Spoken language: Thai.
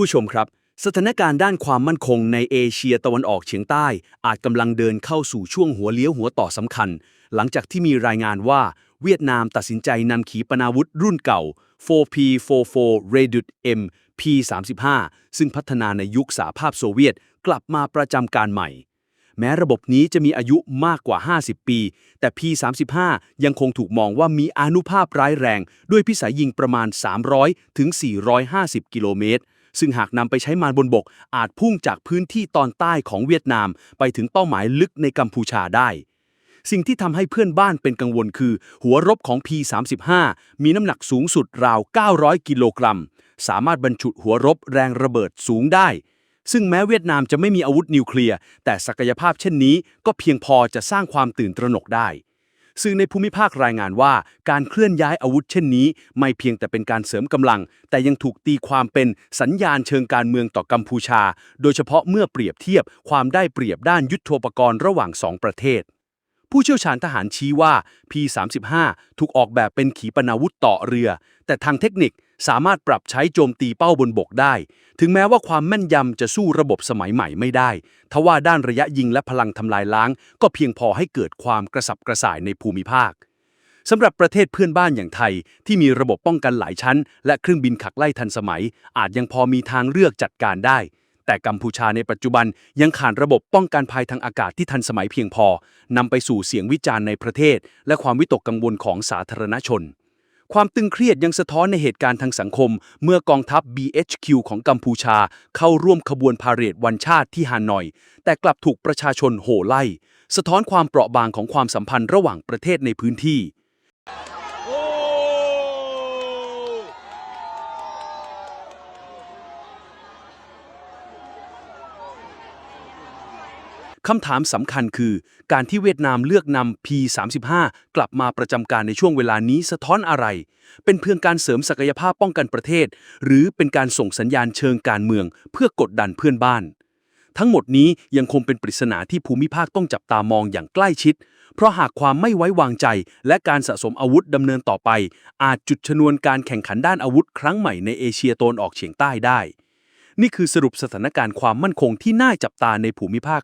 ผู้ชมครับ สถานการณ์ด้านความมั่นคงในเอเชียตะวันออกเฉียงใต้ อาจกำลังเดินเข้าสู่ช่วงหัวเลี้ยวหัวต่อสำคัญ หลังจากที่มีรายงานว่าเวียดนามตัดสินใจนำขีปนาวุธรุ่นเก่า 4P44 Redut M P35 ซึ่งพัฒนาในยุคสหภาพโซเวียตกลับมาประจำการใหม่ แม้ระบบนี้จะมีอายุมากกว่า 50 ปี แต่ P35 ยังคงถูกมองว่ามีอานุภาพร้ายแรง ด้วยพิสัยยิงประมาณ 300 ถึง 450 กิโลเมตร ซึ่งหากนำไปใช้มานบนบก อาจพุ่งจากพื้นที่ตอนใต้ของเวียดนาม ไปถึงเป้าหมายลึกในกัมพูชาได้ สิ่งที่ทำให้เพื่อนบ้านเป็นกังวลคือ หัวรบของ P35 มีน้ำหนักสูงสุดราว 900 กิโลกรัม สามารถบรรจุหัวรบแรงระเบิดสูงได้ ซึ่งแม้เวียดนามจะไม่มีอาวุธนิวเคลียร์ แต่ศักยภาพเช่นนี้ก็เพียงพอจะสร้างความตื่นตระหนกได้ สื่อในภูมิภาครายงานว่า การเคลื่อนย้ายอาวุธเช่นนี้ ไม่เพียงแต่เป็นการเสริมกำลัง แต่ยังถูกตีความเป็นสัญญาณเชิงการเมืองต่อกัมพูชา โดยเฉพาะเมื่อเปรียบเทียบความได้เปรียบด้านยุทโธปกรณ์ระหว่างสองประเทศผู้เชี่ยวชาญทหารชี้ว่า P35 ถูกออกแบบเป็นขีปนาวุธต่อเรือ แต่ทางเทคนิค สามารถปรับใช้โจมตีเป้าบนบกได้ ถึงแม้ว่าความแม่นยำจะสู้ระบบสมัยใหม่ไม่ได้ทว่าด้านระยะยิงและพลังทำลายล้าง ก็เพียงพอให้เกิดความกระสับกระส่ายในภูมิภาคสำหรับประเทศเพื่อนบ้านอย่างไทย ที่มีระบบป้องกันหลายชั้น และเครื่องบินขักไล่ทันสมัย อาจยังพอมีทางเลือกจัดการได้ แต่กัมพูชาในปัจจุบันยังขาดระบบป้องกันภัยทางอากาศที่ทันสมัยเพียงพอนำไปสู่เสียงวิจารณ์ในประเทศ และความวิตกกังวลของสาธารณชน ความตึงเครียดยังสะท้อนในเหตุการณ์ทางสังคม เมื่อกองทัพ BHQ ของกัมพูชา เข้าร่วมขบวนพาเหรดวันชาติที่ฮานอย แต่กลับถูกประชาชนโห่ไล่ สะท้อนความเปราะบางของความสัมพันธ์ระหว่างประเทศในพื้นที่ คำถามสำคัญคือ การที่เวียดนามเลือกนำ P35 กลับมาประจำการในช่วงเวลานี้สะท้อนอะไร เป็นเพียงการเสริมศักยภาพป้องกันประเทศ หรือเป็นการส่งสัญญาณเชิงการเมือง เพื่อกดดันเพื่อนบ้าน ทั้งหมดนี้ยังคงเป็นปริศนาที่ภูมิภาคต้องจับตามองอย่างใกล้ชิด เพราะหากความไม่ไว้วางใจ และการสะสมอาวุธดำเนินต่อไป อาจจุดชนวนการแข่งขันด้านอาวุธครั้งใหม่ในเอเชียตะวันออกเฉียงใต้ได้ นี่คือสรุปสถานการณ์ความมั่นคงที่น่าจับตาในภูมิภาค